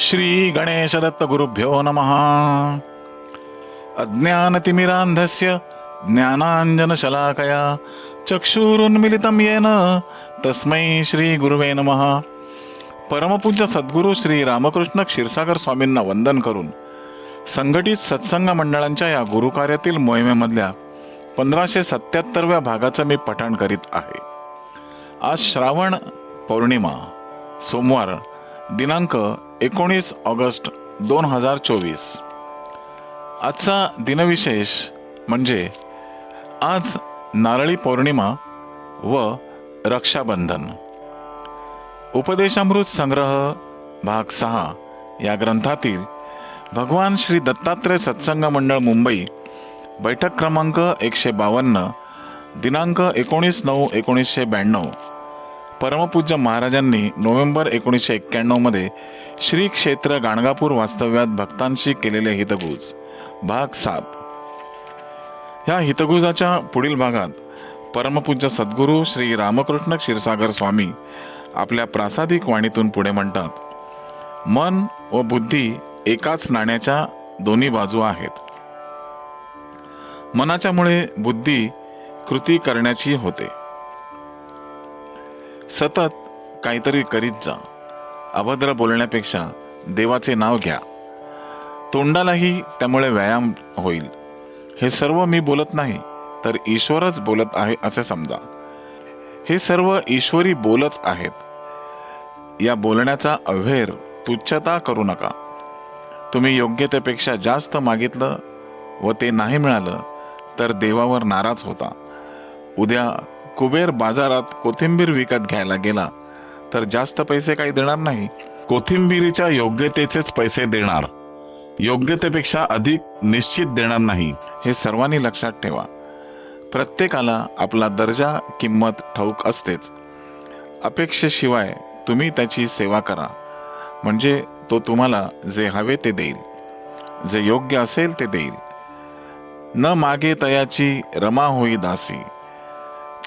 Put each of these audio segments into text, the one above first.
श्री गणेश दत्त गुरुभ्यो नमः। अज्ञानतिमिरान्धस्य ज्ञानाञ्जनशलाकया चक्षुरुन्मिलितं येन तस्मै श्री गुरुवे नमः। परमपूज्य सद्गुरू श्री रामकृष्ण क्षीरसागर स्वामींना वंदन करून संघटित सत्संग मंडळांच्या या गुरुकार्यातील मोहिमेमधल्या पंधराशे सत्याहत्तरव्या भागाचं मी पठण करीत आहे. आज श्रावण पौर्णिमा सोमवार दिनांक एकोणीस ऑगस्ट दोन हजार चोवीस. आजचा दिनविशेष म्हणजे आज नारळी पौर्णिमा व रक्षाबंधन. उपदेशामृत संग्रह भाग सहा या ग्रंथातील भगवान श्री दत्तात्रय सत्संग मंडळ मुंबई बैठक क्रमांक एकशे बावन्न दिनांक एकोणीस नऊ एकोणीसशे ब्याण्णव. परमपूज्य महाराजांनी नोव्हेंबर एकोणीसशे एक्क्याण्णवमध्ये श्री क्षेत्र गाणगापूर वास्तव्यात भक्तांशी केलेले हितगुज भाग सात. ह्या हितगुजाच्या पुढील भागात परमपूज्य सद्गुरू श्री रामकृष्ण क्षीरसागर स्वामी आपल्या प्रासादिक वाणीतून पुढे म्हणतात मन व बुद्धी एकाच नाण्याच्या दोन्ही बाजू आहेत. मनाच्यामुळे बुद्धी कृती करण्याची होते. सतत काहीतरी करीत जा. अभद्र बोलण्यापेक्षा देवाचे नाव घ्या. तोंडालाही त्यामुळे व्यायाम होईल. हे सर्व मी बोलत नाही तर ईश्वरच बोलत आहे असे समजा. हे सर्व ईश्वरी बोलच आहेत. या बोलण्याचा अव्हेर तुच्छता करू नका. तुम्ही योग्यतेपेक्षा जास्त मागितलं व ते नाही मिळालं तर देवावर नाराज होता. उद्या कुबेर बाजारात कोथिंबीर विकत घ्यायला गेला. तर जास्त पैसे काही देणार नाही. कोथिंबीरीच्या योग्यतेचेच पैसे देणार. योग्यतेपेक्षा अधिक निश्चित देणार नाही हे सर्वांनी लक्षात ठेवा. प्रत्येकाला आपला दर्जा किंमत ठाऊक असतेच. अपेक्षेशिवाय तुम्ही त्याची सेवा करा. म्हणजे तो तुम्हाला जे हवे ते देईल. जे योग्य असेल ते देईल. न मागे तयाची रमा होई दासी.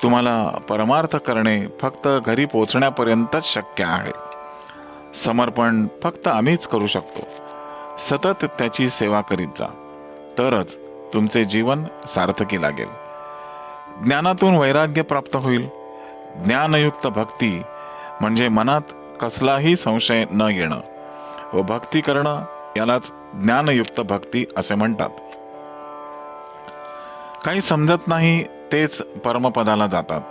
तुम्हाला परमार्थ करणे फक्त घरी पोचण्यापर्यंतच शक्य आहे. समर्पण फक्त आम्हीच करू शकतो. सतत त्याची सेवा करीत जा. तरच तुमचे जीवन सार्थकी लागेल. ज्ञानातून वैराग्य प्राप्त होईल. ज्ञानयुक्त भक्ती म्हणजे मनात कसलाही संशय न येणं. व भक्ती करणं यालाच ज्ञानयुक्त भक्ती असे म्हणतात. काही समजत नाही तेच परमपदाला जातात.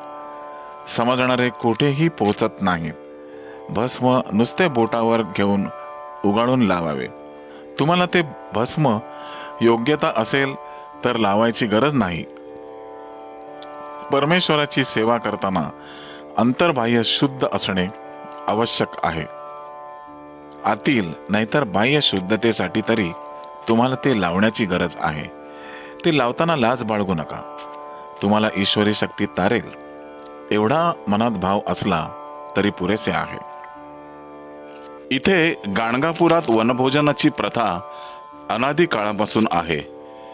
समजणारे कुठेही पोचत नाहीत. भस्म नुसते बोटावर घेऊन उगाळून लावावे. तुम्हाला ते भस्म योग्यता असेल तर लावायची गरज नाही. परमेश्वराची सेवा करताना अंतर्बाह्य शुद्ध असणे आवश्यक आहे. आतील नाहीतर बाह्य शुद्धतेसाठी तरी तुम्हाला ते लावण्याची गरज आहे. ते लावताना लाज बाळगू नका. तुम्हाला ईश्वरी शक्ती तारेल. एवढा मनात भाव असला तरी पुरेसे आहे. इथे गाणगापुरात वनभोजनाची प्रथा अनादी काळापासून आहे.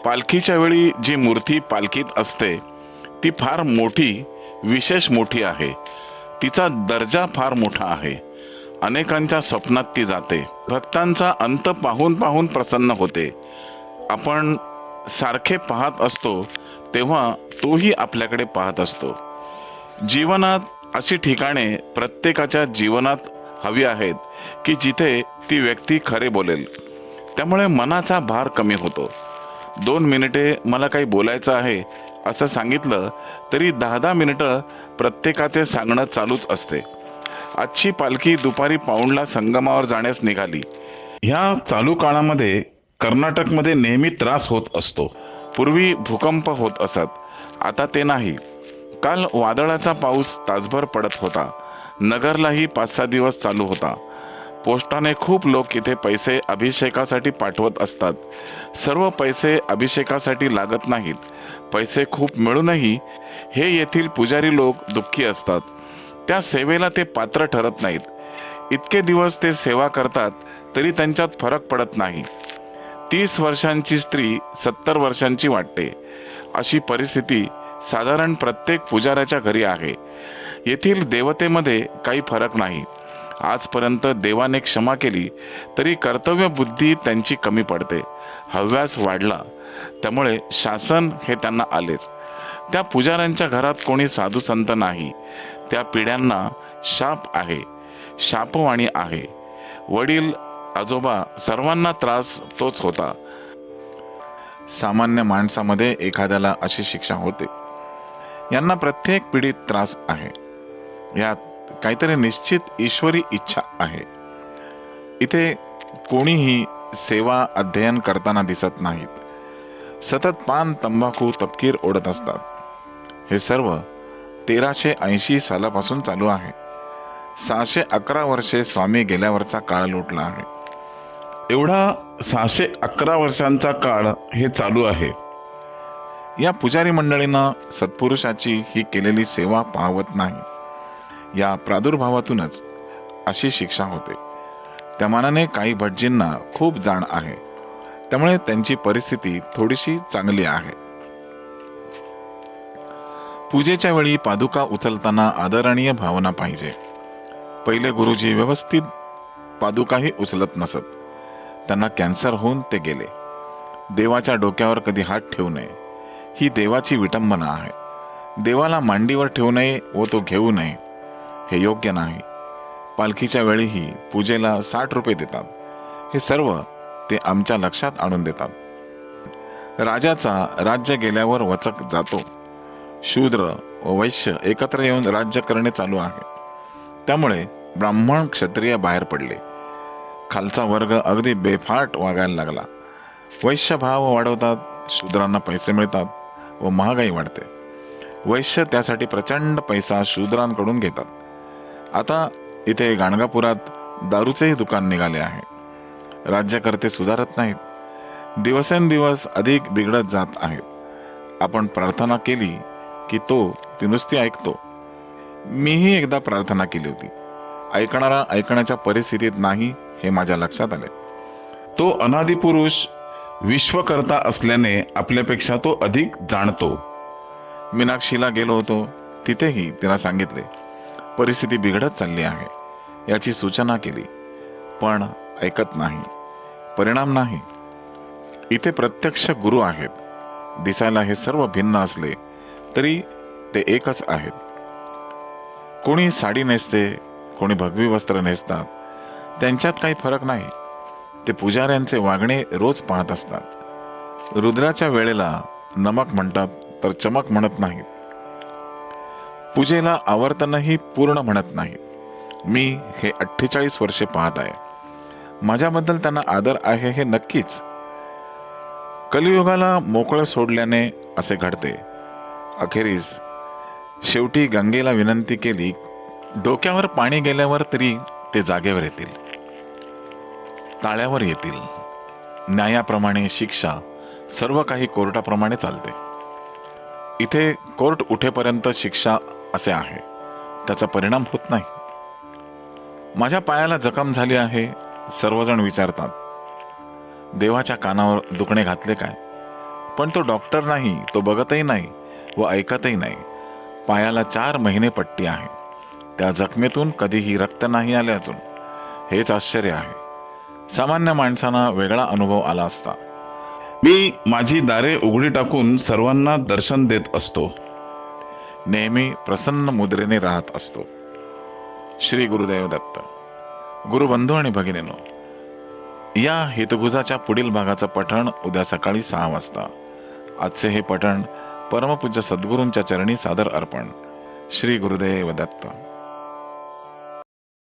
पालखीच्या वेळी जी मूर्ती पालखीत असते ती फार मोठी विशेष मोठी आहे. तिचा दर्जा फार मोठा आहे. अनेकांच्या स्वप्नात ती जाते. भक्तांचा अंत पाहून पाहून प्रसन्न होते. आपण सारखे पाहत असतो तेव्हा तोही आपल्याकडे पाहत असतो. जीवनात अशी ठिकाणे प्रत्येकाच्या जीवनात हवी आहेत की जिथे ती व्यक्ती खरे बोलेल. त्यामुळे मनाचा भार कमी होतो. दोन मिनिटे मला काही बोलायचं आहे असं सांगितलं तरी दहा दहा मिनिटं प्रत्येकाचे सांगणं चालूच असते. आजची पालखी दुपारी पाऊणला संगमावर जाण्यास निघाली. ह्या चालू काळामध्ये कर्नाटकमध्ये नेहमी त्रास होत असतो. पूर्वी भूकंप होत असत. आता ते नाही. काल वादळाचा पाऊस तासभर पडत होता. नगरलाही पाच सहा दिवस चालू होता. पोस्टाने खूप लोक इथे पैसे अभिषेकासाठी पाठवत असतात. सर्व पैसे अभिषेकासाठी लागत नाहीत. पैसे खूप मिळूनही हे येथील पुजारी लोक दुःखी असतात. त्या सेवेला ते पात्र ठरत नाहीत. इतके दिवस ते सेवा करतात तरी त्यांच्यात फरक पडत नाही. तीस वर्षांची स्त्री सत्तर वर्षांची वाटते. अशी परिस्थिती साधारण प्रत्येक पुजाऱ्याच्या घरी आहे. येथील देवतेमध्ये काही फरक नाही. आजपर्यंत देवाने क्षमा केली तरी कर्तव्य बुद्धी त्यांची कमी पडते. हव्यास वाढला त्यामुळे शासन हे त्यांना आलेच. त्या पुजाऱ्यांच्या घरात कोणी साधू संत नाही. त्या पिढ्यांना शाप आहे. शापवाणी आहे. वडील आजोबा सर्वांना त्रास तोच होता. सामान्य माणसामध्ये एखाद्याला अशी शिक्षा होते. यांना प्रत्येक पिढीत त्रास आहे. यात काहीतरी निश्चित ईश्वरी इच्छा आहे. इथे कोणीही सेवा अध्ययन करताना दिसत नाहीत. सतत पान तंबाखू तपकीर ओढत असतात. हे सर्व तेराशे ऐंशी सालापासून चालू आहे. सहाशे अकरा वर्षे स्वामी गेल्यावरचा काळ लुटला आहे. एवढा सहाशे अकरा वर्षांचा काळ हे चालू आहे. या पुजारी मंडळींना सत्पुरुषाची ही केलेली सेवा पाहवत नाही. या प्रादुर्भावातूनच अशी शिक्षा होते. त्या मानाने काही भटजींना खूप जाण आहे. त्यामुळे त्यांची परिस्थिती थोडीशी चांगली आहे. पूजेच्या वेळी पादुका उचलताना आदरणीय भावना पाहिजे. पहिले गुरुजी व्यवस्थित पादुकाही उचलत नसत. त्यांना कॅन्सर होऊन ते गेले. देवाच्या डोक्यावर कधी हात ठेवू नये. ही देवाची विटंबना आहे. देवाला मांडीवर ठेवू नये व तो घेऊ नये. हे योग्य नाही. पालखीच्या वेळीही पूजेला साठ रुपये देतात. हे सर्व ते आमच्या लक्षात आणून देतात. राजाचा राज्य गेल्यावर वचक जातो. शूद्र व वैश्य एकत्र येऊन राज्य करणे चालू आहे. त्यामुळे ब्राह्मण क्षत्रिय बाहेर पडले. खालचा वर्ग अगदी बेफाट वागायला लागला. वैश्य भाव वाढवतात शूद्रांना पैसे मिळतात व महागाई वाढते. वैश्य त्यासाठी प्रचंड पैसा शूद्रांकडून घेतात. आता इथे गाणगापुरात दारूचेही दुकान निघाले आहे. राज्यकर्ते सुधारत नाहीत. दिवसेंदिवस अधिक बिघडत जात आहेत. आपण प्रार्थना केली की तो ती नुसती ऐकतो. मीही एकदा प्रार्थना केली होती. ऐकणारा ऐकण्याच्या परिस्थितीत नाही हे माझ्या लक्षात आले. तो अनादी पुरुष विश्वकर्ता असल्याने आपल्यापेक्षा तो अधिक जाणतो. मीनाक्षीला गेलो होतो. तिथेही तिला सांगितले परिस्थिती बिघडत चालली आहे. याची सूचना केली पण ऐकत नाही. परिणाम नाही. इथे प्रत्यक्ष गुरु आहेत. दिसायला हे सर्व भिन्न असले तरी ते एकच आहेत. कोणी साडी नेसते कोणी भगवी वस्त्र नेसतात त्यांच्यात काही फरक नाही. ते पुजाऱ्यांचे वागणे रोज पाहत असतात. रुद्राच्या वेळेला नमक म्हणतात तर चमक म्हणत नाहीत. पूजेला आवर्तनही पूर्ण म्हणत नाहीत. मी हे अठ्ठेचाळीस वर्षे पाहत आहे. माझ्याबद्दल त्यांना आदर आहे हे नक्कीच. कलियुगाला मोकळं सोडल्याने असे घडते. अखेरीस शेवटी गंगेला विनंती केली डोक्यावर पाणी गेल्यावर तरी ते जागेवर येतील. ताळ्यावर येतील. न्यायाप्रमाणे शिक्षा सर्व काही कोर्टाप्रमाणे चालते. इथे कोर्ट उठेपर्यंत शिक्षा असे आहे. त्याचा परिणाम होत नाही. माझ्या पायाला जखम झाली आहे सर्वजण विचारतात. देवाच्या कानावर दुखणे घातले काय? पण तो डॉक्टर नाही तो बघतही नाही व ऐकतही नाही. पायाला चार महिने पट्टी आहे. त्या जखमेतून कधीही रक्त नाही आले अजून. हेच आश्चर्य आहे. सामान्य माणसांना वेगळा अनुभव आला असता. मी माझी दारे उघडी टाकून सर्वांना दर्शन देत असतो. नेहमी प्रसन्न मुद्रेने राहत असतो. श्री गुरुदेव दत्त गुरुबंधू आणि भगिनीनो या हितगुजाच्या पुढील भागाचं पठण उद्या सकाळी सहा वाजता. आजचे हे पठण परमपूज्य सद्गुरूंच्या चरणी सादर अर्पण. श्री गुरुदेव दत्त.